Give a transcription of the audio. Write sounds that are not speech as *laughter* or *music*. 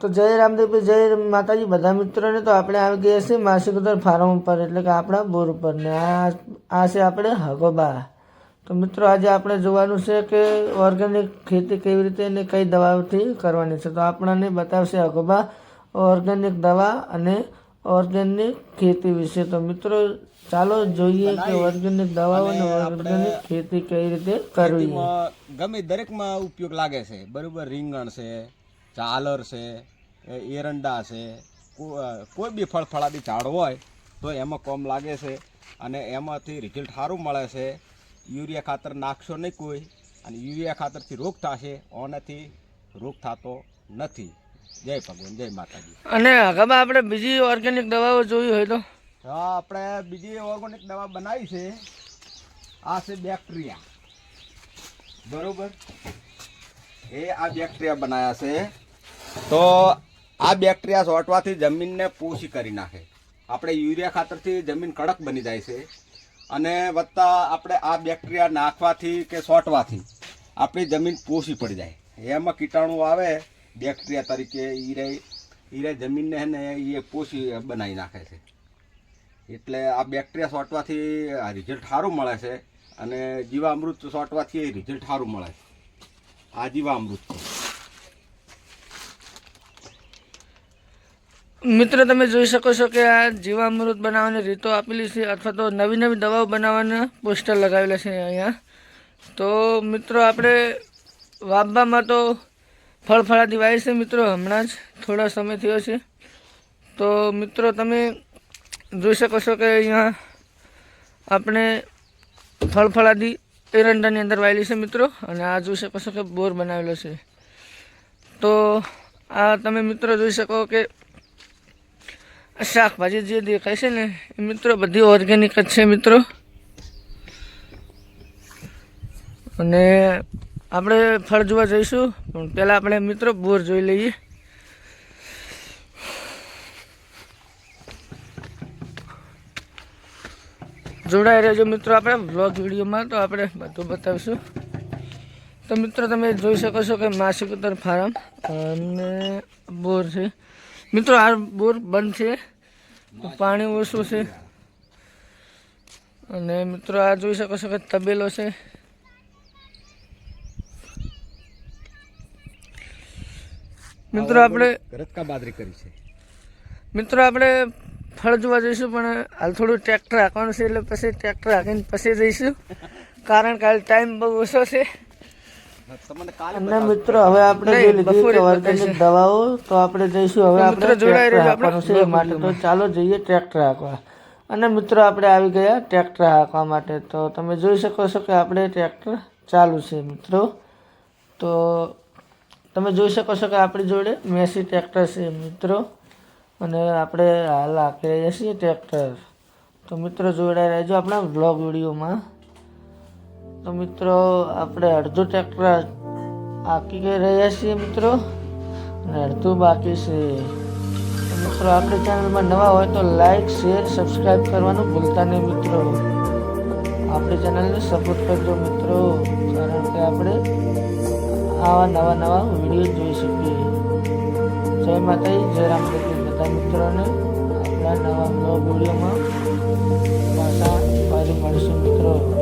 તો જય રામદેવ જય માતાજી. બધા મિત્રોને તો આપણે આવી ગયા છીએ માસિકોદર ફાર્મ ઉપર એટલે કે આપણા બોર ઉપર. ને આ આ છે આપણે હગોબા. તો મિત્રો આજે આપણે જોવાનું છે કે ઓર્ગેનિક ખેતી કેવી રીતે અને કઈ દવાઓથી કરવાની છે. તો આપણને બતાવશે હગોબા ઓર્ગેનિક દવા અને ઓર્ગેનિક ખેતી વિશે. તો મિત્રો ચાલો જોઈએ કે ઓર્ગેનિક દવાઓ અને ઓર્ગેનિક ખેતી કઈ રીતે કરવી. ગમે દરેકમાં ઉપયોગ લાગે છે. બરોબર રીંગણ છે ચાલર છે એરંડા છે કોઈ બી ફળફળાદી ઝાડ હોય તો એમાં કોમ લાગે છે અને એમાંથી રિઝલ્ટ સારું મળે છે. યુરિયા ખાતર નાખશો નહીં કોઈ અને યુરિયા ખાતરથી રોગ થશે ઓનાથી રોગ થતો નથી. જય ભગવાન જય માતાજી. અને હગોબા આપણે બીજી ઓર્ગેનિક દવાઓ જોઈ હોય તો? હા આપણે બીજી ઓર્ગેનિક દવા બનાવી છે. આ છે બેક્ટેરિયા બરોબર? એ આ બેક્ટેરિયા બનાવ્યા છે. તો આ બેક્ટેરિયા સોટવાથી જમીનને પોષી કરી નાખે. આપણે યુરિયા ખાતરથી જમીન કડક બની જાય છે. અને વત્તા આપણે આ બેક્ટેરિયા નાખવાથી કે સોટવાથી આપણી જમીન પોષી પડી જાય. એમાં કીટાણુ આવે, બેક્ટેરિયા તરીકે ઈરે ઈરે જમીનને ને એ પોષી બનાવી નાખે છે. એટલે આ બેક્ટેરિયા સોટવાથી રિઝલ્ટ સારું મળે છે અને જીવામૃત સોટવાથી રિઝલ્ટ સારું મળે છે. આ જીવામૃત છે. મિત્રો, તમે જોઈ શકો છો કે આ જીવામૃત બનાવવાની રીતો આપેલી છે અથવા તો નવી નવી દવાઓ બનાવવાના પોસ્ટર લગાવેલા છે અહીંયા. તો મિત્રો, આપણે વાવવામાં તો ફળફળાદી વાય છે મિત્રો, હમણાં જ થોડા સમય થયો છે. તો મિત્રો, તમે જોઈ શકો છો કે અહીંયા આપણે ફળફળાદી એરંડાની અંદર વાયેલી છે મિત્રો, અને આ જોઈ શકો છો કે બોર બનાવેલો છે. તો આ તમે મિત્રો જોઈ શકો કે શાકભાજી જે દેખાય છે ને, એ મિત્રો બધી ઓર્ગેનિક જ છે મિત્રો. અને આપણે ફળ જોવા જઈશું, પણ પહેલાં આપણે મિત્રો બોર જોઈ લઈએ. જોડાઈ રહેજો મિત્રો આપણે બ્લોગ વિડીયોમાં, તો આપણે બધું બતાવીશું. તો મિત્રો તમે જોઈ શકો છો કે માસિક ઉત્તર ફાર્મ અને બોર છે. મિત્રો આ બોર બંધ છે. પાણી ઓછું છે. અને મિત્રો આ જોઈ શકો છો કે તબેલો છે. મિત્રો આપણે રતકા બાદરી કરી છે? મિત્રો આપણે ફળ જોવા જઈશું પણ હાલ થોડું ટ્રેક્ટર હાંકવાનું છે એટલે પછી ટ્રેક્ટર હાંકીને પછી જઈશું. *laughs* કારણ કે હાલ ટાઈમ બહુ ઓછો છે. અને મિત્રો હવે આપણે જે લીધી ઓર્ગેનિક દવાઓ તો આપણે જઈશું. હવે આપણે ટ્રેક્ટર હાંકવાનું છે માટે. તો ચાલો જઈએ ટ્રેક્ટર હાંકવા અને મિત્રો આપણે આવી ગયા ટ્રેક્ટર હાંકવા માટે. તો તમે જોઈ શકો છો કે આપણે ટ્રેક્ટર ચાલુ છે મિત્રો. તો તમે જોઈ શકો છો કે આપણી જોડે મેસી ટ્રેક્ટર છે મિત્રો. અને આપણે હાલ હાંકી રહ્યા છીએ ટ્રેક્ટર. તો મિત્રો જોડાઈ રહેજો આપણા બ્લોગ વિડીયોમાં. તો મિત્રો, આપણે અડધું ટ્રેક્ટર આંકી ગઈ રહ્યા છીએ મિત્રો, અને અડધું બાકી છે. મિત્રો, આપણી ચેનલમાં નવા હોય તો લાઈક, શેર સબસ્ક્રાઈબ કરવાનું ભૂલતા નહીં મિત્રો. આપણી ચેનલને સપોર્ટ કરજો મિત્રો, કારણ કે આપણે આવા નવા નવા વીડિયો જોઈ શકીએ. જય માતાજી, જય રામદેવ બધા મિત્રોને આપણા નવા નવા વિડીયોમાં પાછા ફરી મળીશું મિત્રો.